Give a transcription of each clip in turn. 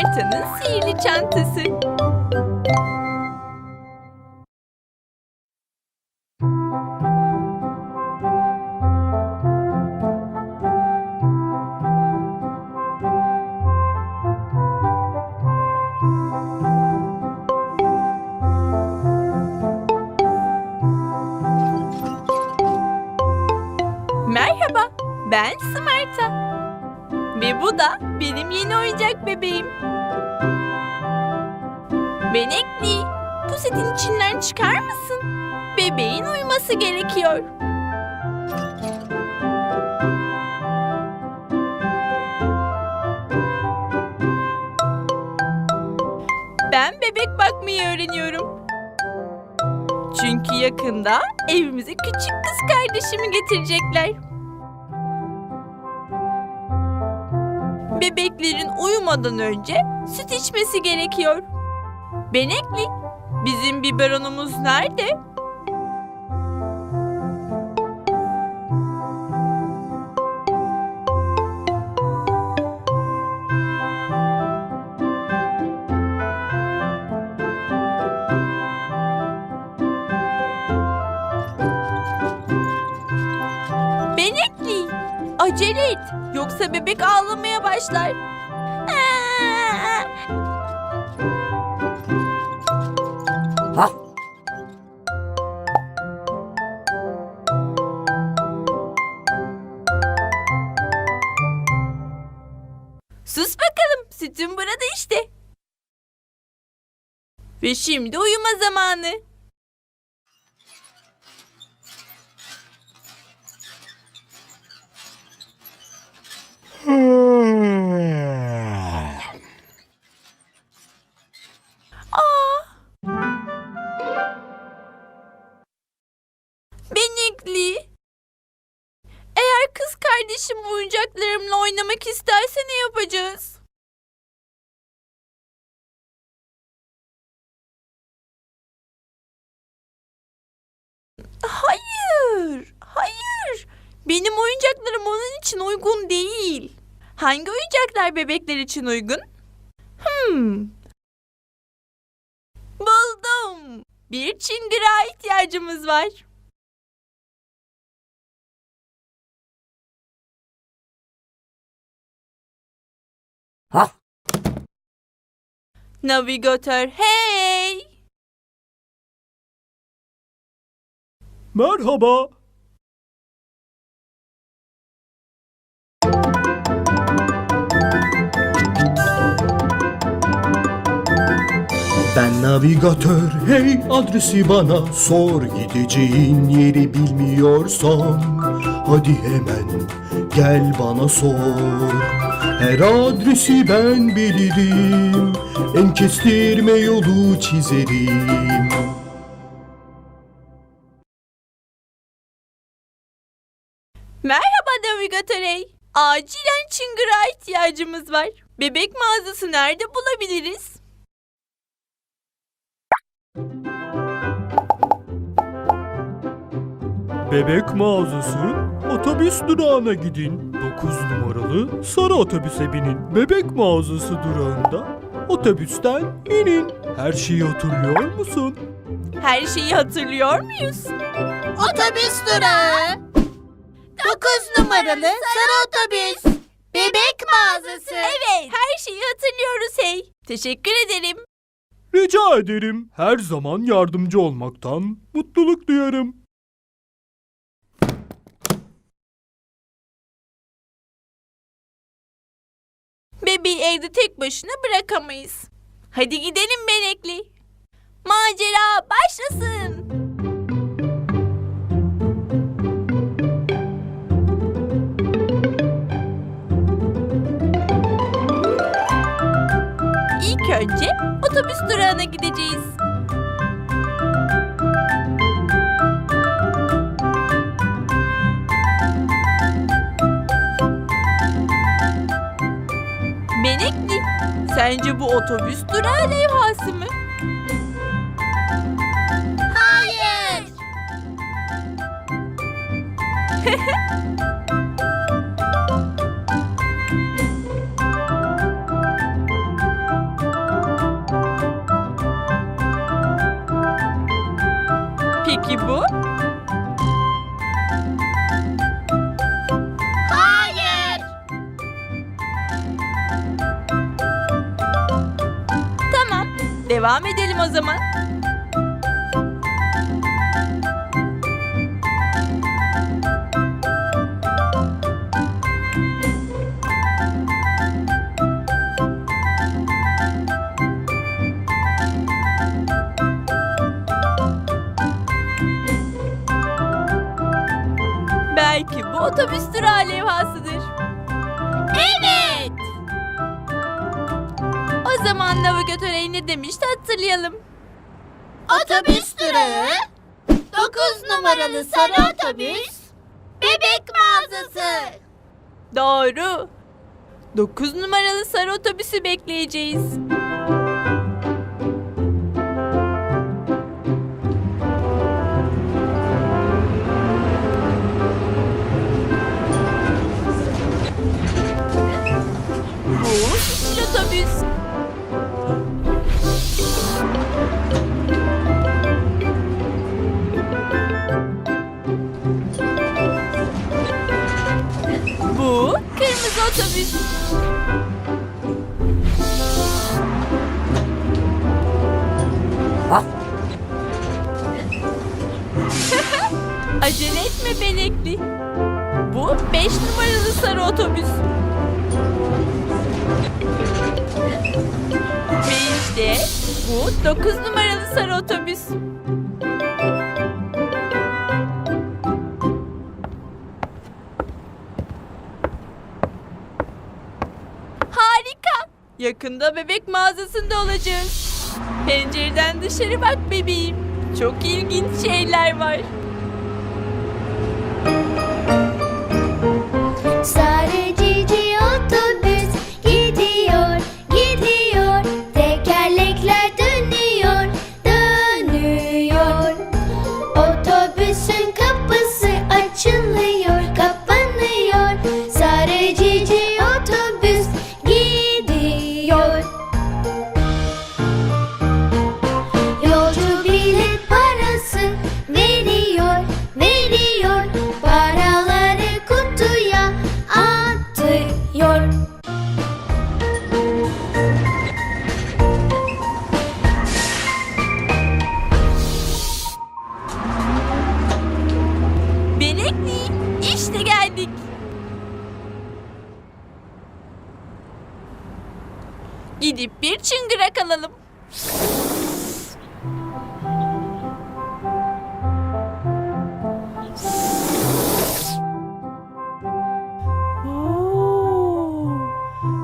Smarta'nın sihirli çantası. Bebeğin uyuması gerekiyor. Ben bebek bakmayı öğreniyorum. Çünkü yakında evimize küçük kız kardeşimi getirecekler. Bebeklerin uyumadan önce süt içmesi gerekiyor. Benekli, bizim biberonumuz nerede? Acele et. Yoksa bebek ağlamaya başlar. Ha? Sus bakalım, sütün burada işte. Ve şimdi uyuma zamanı. Oynamak isterse ne yapacağız? Hayır, hayır. Benim oyuncaklarım onun için uygun değil. Hangi oyuncaklar bebekler için uygun? Hmm. Buldum. Bir çıngırağa ihtiyacımız var. Navigatör hey! Merhaba. Ben navigatör hey adresi bana sor Gideceğin yeri bilmiyorsan Hadi hemen gel bana sor Her adresi ben bilirim En kestirme yolu çizerim Merhaba navigatör hey. Acilen çıngırağa ihtiyacımız var. Bebek mağazası nerede bulabiliriz? Bebek mağazası otobüs durağına gidin. 9 numaralı sarı otobüse binin. Bebek mağazası durağında otobüsten inin. Her şeyi hatırlıyor musun? Her şeyi hatırlıyor muyuz? Otobüs durağı. 9 numaralı sarı otobüs. Bebek mağazası. Evet, her şeyi hatırlıyoruz hey. Teşekkür ederim. Rica ederim. Her zaman yardımcı olmaktan mutluluk duyarım. Bebeği evde tek başına bırakamayız. Hadi gidelim Benekli. Macera başlasın. İlk önce otobüs durağına gideceğiz. Sence bu otobüs durağı levhası mı? Hayır. Peki bu? Devam edelim o zaman. Belki bu otobüs durağı levhasıdır. Evet. O zaman navigatöre ne demişti hatırlayalım. Otobüs durağı. 9 numaralı sarı otobüs. Bebek mağazası. Doğru. 9 numaralı sarı otobüsü bekleyeceğiz. Otobüs. 9 numaralı sarı otobüs. Harika. Yakında bebek mağazasında olacağız. Pencereden dışarı bak bebeğim. Çok ilginç şeyler var. Sarı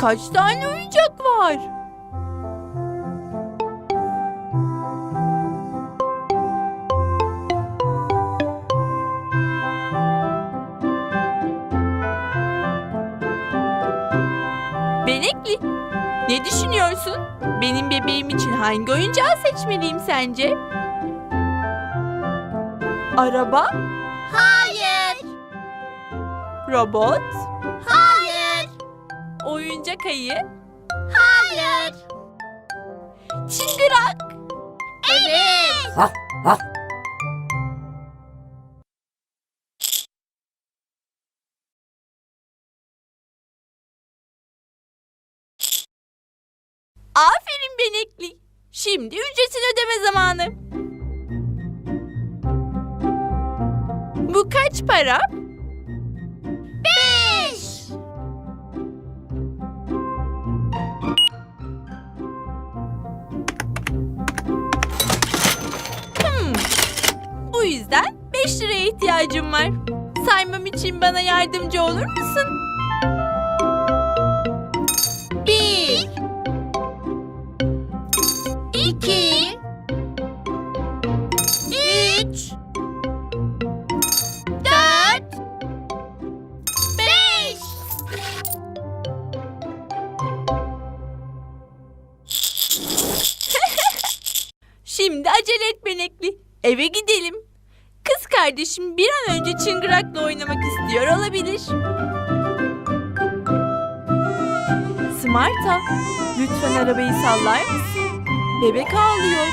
Kaç tane oyuncak var? Benekli, ne düşünüyorsun? Benim bebeğim için hangi oyuncağı seçmeliyim sence? Araba, Hayır. robot. Oyuncak ayı, Hayır. çıngırak. Evet. Hah. Hah. Aferin Benekli. Şimdi ücretini ödeme zamanı. Bu kaç para? Liraya ihtiyacım var. Saymam için bana yardımcı olur musun? kardeşim bir an önce çıngırakla oynamak istiyor olabilir. Smarta, lütfen arabayı sallar mısın? Bebek ağlıyor.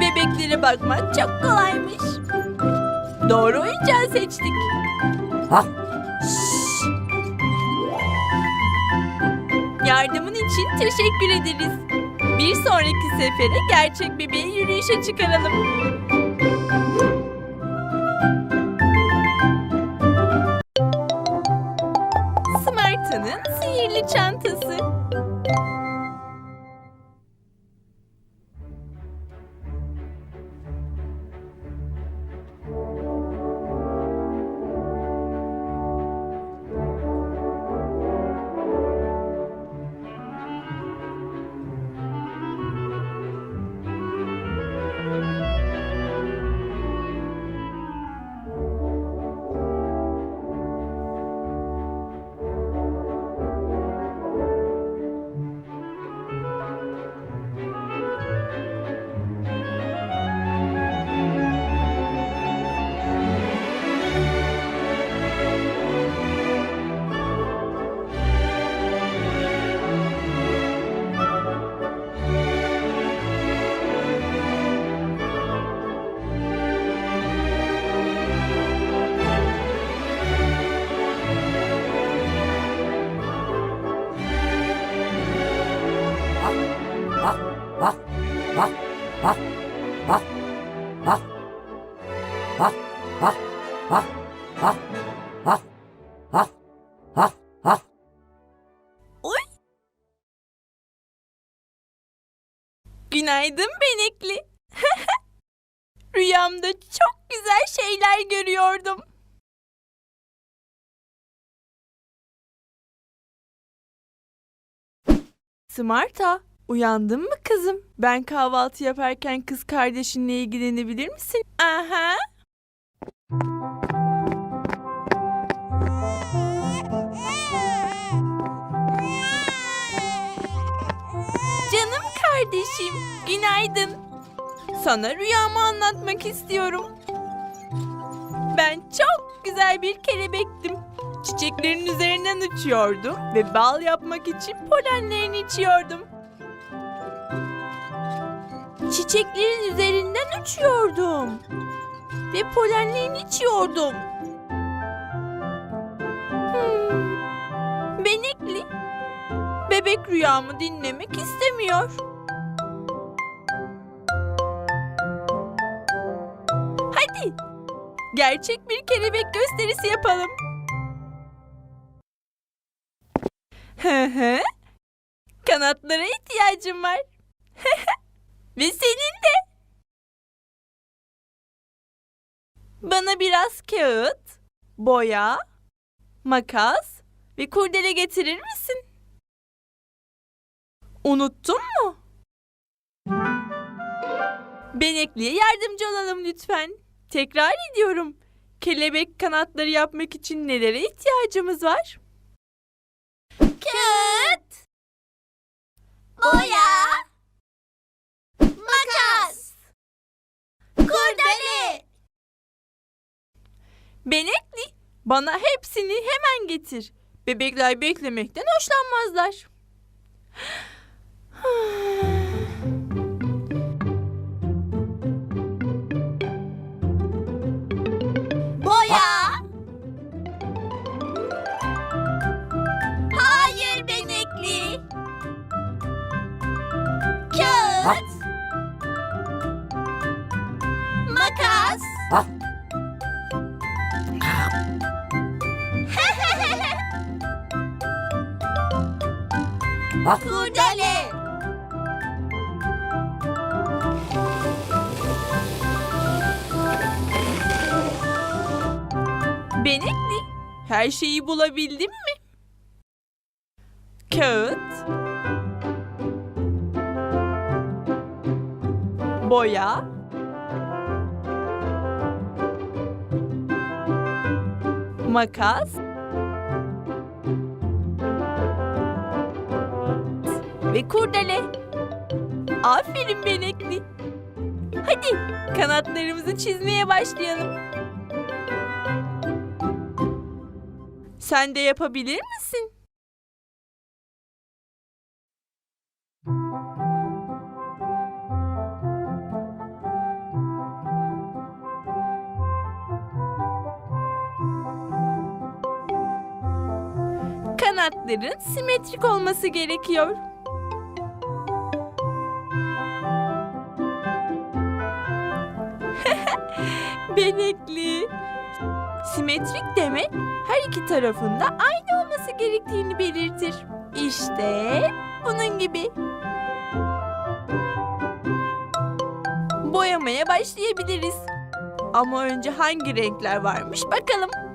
Bebeklere bakmak çok kolaymış. Doğru oyuncağı seçtik. Ha? Yardımın için teşekkür ederiz. Bir sonraki sefere gerçek bebeği yürüyüşe çıkaralım. Günaydın Benekli. Rüyamda çok güzel şeyler görüyordum. Smarta, uyandın mı kızım? Ben kahvaltı yaparken kız kardeşinle ilgilenebilir misin? Aha. Kardeşim, günaydın. Sana rüyamı anlatmak istiyorum. Ben çok güzel bir kelebektim. Çiçeklerin üzerinden uçuyordum ve bal yapmak için polenlerini içiyordum. Çiçeklerin üzerinden uçuyordum ve polenlerini içiyordum. Hmm. Benekli, bebek rüyamı dinlemek istemiyor. Hadi, gerçek bir kelebek gösterisi yapalım. Hı hı. Kanatlara ihtiyacım var. Ve senin de. Bana biraz kağıt, boya, makas ve kurdele getirir misin? Unuttun mu? Benekli'ye yardımcı olalım lütfen. Tekrar ediyorum. Kelebek kanatları yapmak için nelere ihtiyacımız var? Kağıt, boya, makas, kurdele. Benekli, bana hepsini hemen getir. Bebekler beklemekten hoşlanmazlar. Kurdele. Benekli, her şeyi bulabildin mi? Kağıt, boya, makas ve kurdele. Aferin benekli. Hadi kanatlarımızı çizmeye başlayalım. Sen de yapabilir misin? Kanatların simetrik olması gerekiyor. Benekli. Simetrik demek her iki tarafında aynı olması gerektiğini belirtir. İşte bunun gibi. Boyamaya başlayabiliriz. Ama önce hangi renkler varmış bakalım.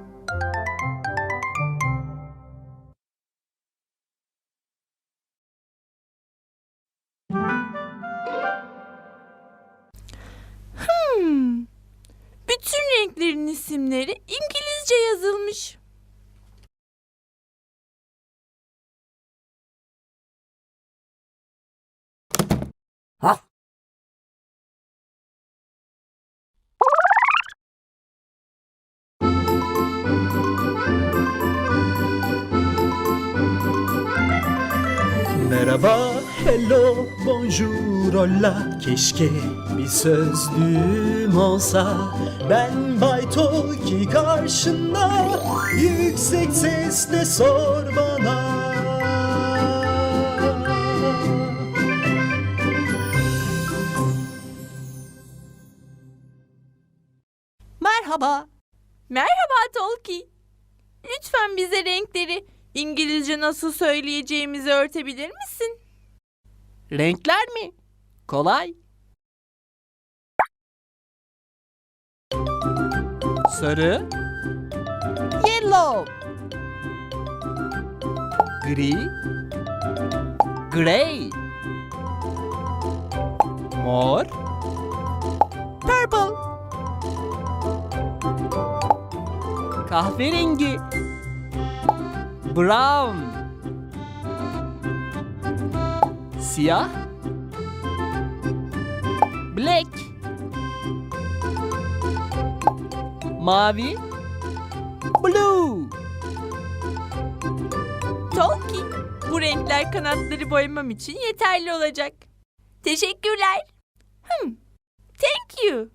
Merhaba, hello, bonjour, hola. Keşke bir sözlüğüm olsa. Ben Bay Toki karşında Yüksek sesle sor bana Merhaba. Merhaba Tolki. Lütfen bize renkleri İngilizce nasıl söyleyeceğimizi öğretebilir misin? Renkler mi? Kolay. Sarı. Yellow. Gri. Gray. Mor. Purple. Kahverengi. Brown. Siyah. Black. Mavi. Blue. Tolki, bu renkler kanatları boyamam için yeterli olacak. Teşekkürler. Hmm. Thank you.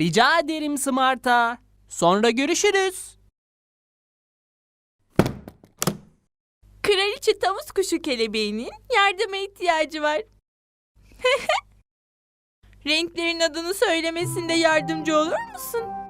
Rica ederim Smart'a. Sonra görüşürüz. Kraliçe tavus kuşu kelebeğinin yardıma ihtiyacı var. Renklerin adını söylemesinde yardımcı olur musun?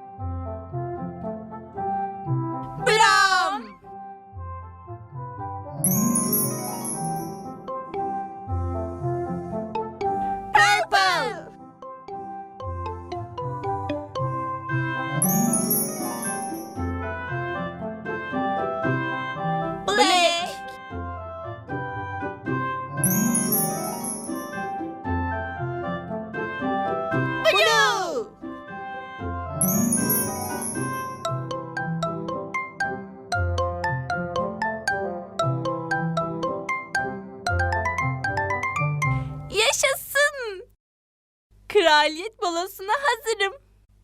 Balosuna hazırım.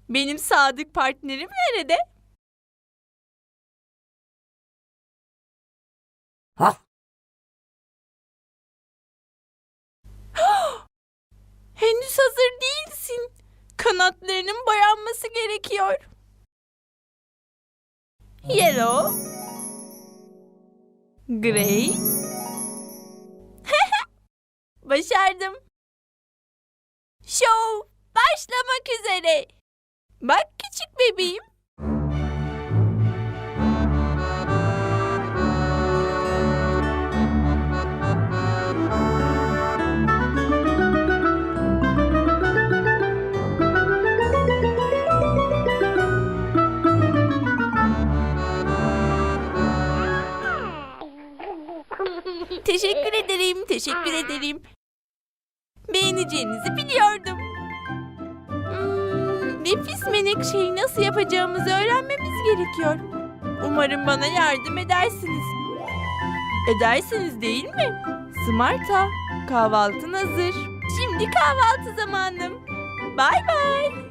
Benim sadık partnerim nerede? Bak. Henüz hazır değilsin. Kanatlarının boyanması gerekiyor. Yellow. Gray. Başardım. Show başlamak üzere. Bak küçük bebeğim. Nefis menekşeyi nasıl yapacağımızı öğrenmemiz gerekiyor. Umarım bana yardım edersiniz. Edersiniz değil mi? Smarta, kahvaltın hazır. Şimdi kahvaltı zamanım. Bay bay.